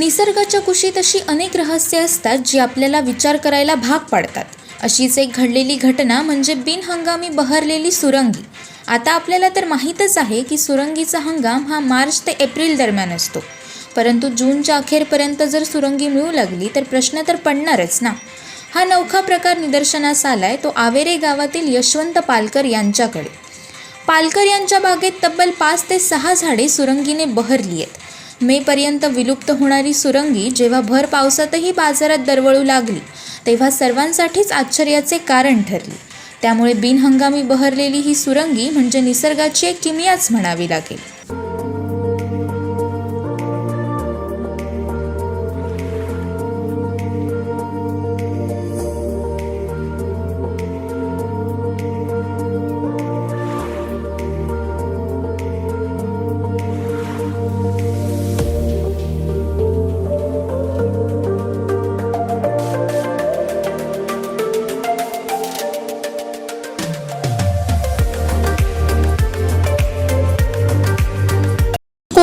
निसर्गाच्या कुशीत अशी अनेक रहस्य असतात जी आपल्याला विचार करायला भाग पाडतात. अशीच एक घडलेली घटना म्हणजे बिनहंगामी बहरलेली सुरंगी. आता आपल्याला तर माहीतच आहे की सुरंगीचा हंगाम हा मार्च ते एप्रिल दरम्यान असतो. परंतु जूनच्या अखेरपर्यंत जर सुरंगी मिळू लागली तर प्रश्न तर पडणारच ना. हा नवखा प्रकार निदर्शनास आलाय तो आवेरे गावातील यशवंत पालकर यांच्याकडे. पालकर यांच्या बागेत तब्बल पाच ते सहा झाडे सुरंगीने बहरली आहेत. मेपर्यंत विलुप्त होणारी सुरंगी जेव्हा भर पावसातही बाजारात दरवळू लागली तेव्हा सर्वांसाठीच आश्चर्याचे कारण ठरले. त्यामुळे बिनहंगामी बहरलेली ही सुरंगी म्हणजे निसर्गाची एक किमियाच म्हणावी लागेल.